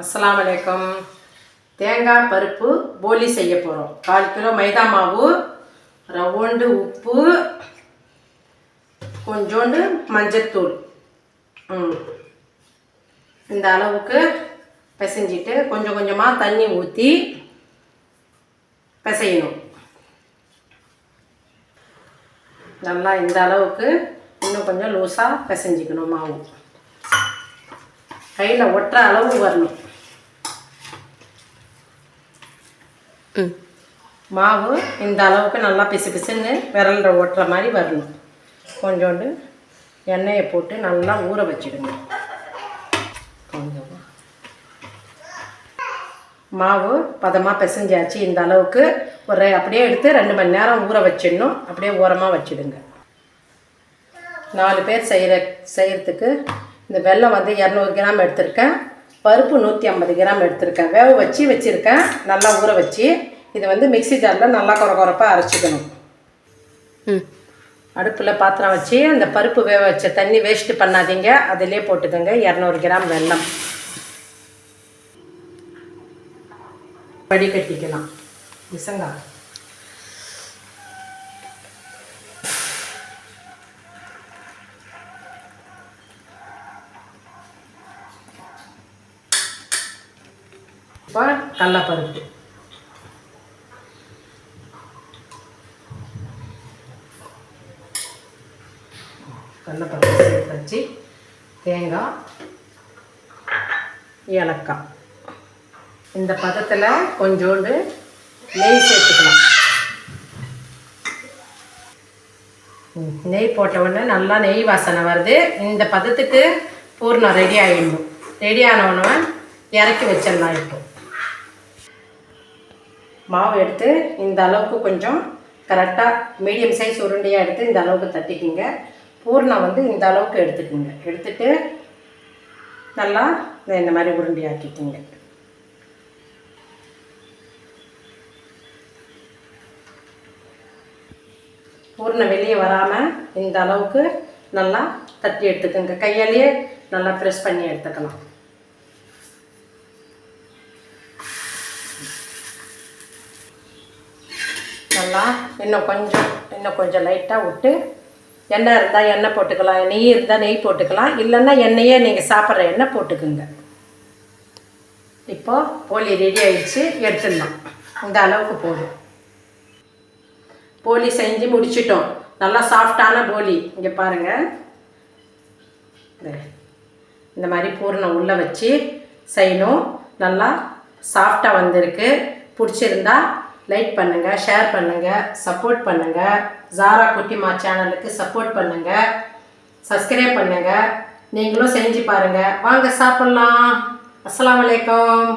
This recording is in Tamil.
அஸ்லாம் வலைக்கம் தேங்காய் பருப்பு போலி செய்ய போகிறோம் கால் கிலோ மைதா மாவு ரவுண்டு உப்பு கொஞ்சோண்டு மஞ்சத்தூள். இந்த அளவுக்கு பிசைஞ்சிட்டு கொஞ்சம் கொஞ்சமாக தண்ணி ஊற்றி பிசையணும். நல்லா இந்த அளவுக்கு இன்னும் கொஞ்சம் லூஸாக பிசைஞ்சிக்கணும் மாவு. கையில் ஒட்டுற அளவு வரணும். மாவு இந்த அளவுக்கு நல்லா பிசு பிசுன்னு விரலில் ஓட்டுற மாதிரி வரணும். கொஞ்சோண்டு எண்ணெயை போட்டு நல்லா ஊற வச்சிடுங்க. கொஞ்சம். மாவு பதமாக பிசைஞ்சாச்சு. இந்த அளவுக்கு ஒரு அப்படியே எடுத்து ரெண்டு மணி நேரம் ஊற வச்சிடணும். அப்படியே ஓரமாக வச்சிடுங்க. நாலு பேர் செய்கிற செய்கிறதுக்கு இந்த வெல்லம் வந்து இரநூறு கிராம் எடுத்திருக்கேன். பருப்பு நூற்றி ஐம்பது கிராம் எடுத்திருக்கேன். வேக வச்சு வச்சுருக்கேன். நல்லா ஊற வச்சு. இதை வந்து மிக்ஸி ஜாரில் நல்லா குறை குறைப்பாக அரைச்சிக்கணும். ம். அடுப்பில் பாத்திரம் வச்சு அந்த பருப்பு வேக வச்ச தண்ணி வேஸ்ட் பண்ணாதீங்க. அதிலே போட்டுக்கோங்க. இரநூறு கிராம் வெல்லம். வடிகட்டிக்கலாம். விசங்கா இப்போ கடலப்பருப்பு. கடலப்பருப்பு சேர்த்து வச்சு தேங்காய் ஏலக்காய். இந்த பதத்தில் கொஞ்சோண்டு நெய் சேர்த்துக்கலாம். நெய் போட்ட உடனே நல்லா நெய் வாசனை வருது. இந்த பதத்துக்கு பூர்ணம் ரெடி ஆகிடும் ரெடி ஆனவுடனே இறக்கி வச்சிடலாம் இப்போ. மாவு எடுத்து இந்த அளவுக்கு கொஞ்சம் கரெக்டாக மீடியம் சைஸ் உருண்டையாக எடுத்து இந்த அளவுக்கு தட்டிக்கிங்க. பூர்ணம் வந்து இந்த அளவுக்கு எடுத்துக்கோங்க. எடுத்துட்டு நல்லா இந்த மாதிரி உருண்டையாக்கிக்கிங்க பூர்ணம் வெளியே வராமல் இந்த அளவுக்கு நல்லா தட்டி எடுத்துக்கோங்க. கையாலேயே நல்லா ப்ரெஸ் பண்ணி எடுத்துக்கலாம். நல்லா இன்னும் கொஞ்சம் இன்னும் கொஞ்சம் லைட்டாக விட்டு எண்ணெய் இருந்தால் எண்ணெய் போட்டுக்கலாம் நெய் இருந்தால் நெய் போட்டுக்கலாம் இல்லைன்னா எண்ணெயே நீங்கள் சாப்பிட்ற எண்ணெய் போட்டுக்குங்க. இப்போது போலி ரெடி ஆகிடுச்சு எடுத்துடலாம். இந்த அளவுக்கு போதும். போலி செஞ்சு முடிச்சிட்டோம். நல்லா சாஃப்டான போலி. இங்கே பாருங்கள் இந்த மாதிரி பூரணம் உள்ளே வச்சு செய்யணும். நல்லா சாஃப்டாக வந்திருக்கு. பிடிச்சிருந்தா லைக் பண்ணுங்கள் ஷேர் பண்ணுங்கள் சப்போர்ட் பண்ணுங்கள் ஜாரா குட்டிமா சேனலுக்கு சப்போர்ட் பண்ணுங்கள் சப்ஸ்கிரைப் பண்ணுங்கள் நீங்களும் செஞ்சு பாருங்கள் வாங்க சாப்பிட்லாம். அஸ்லாம் வலைக்கம்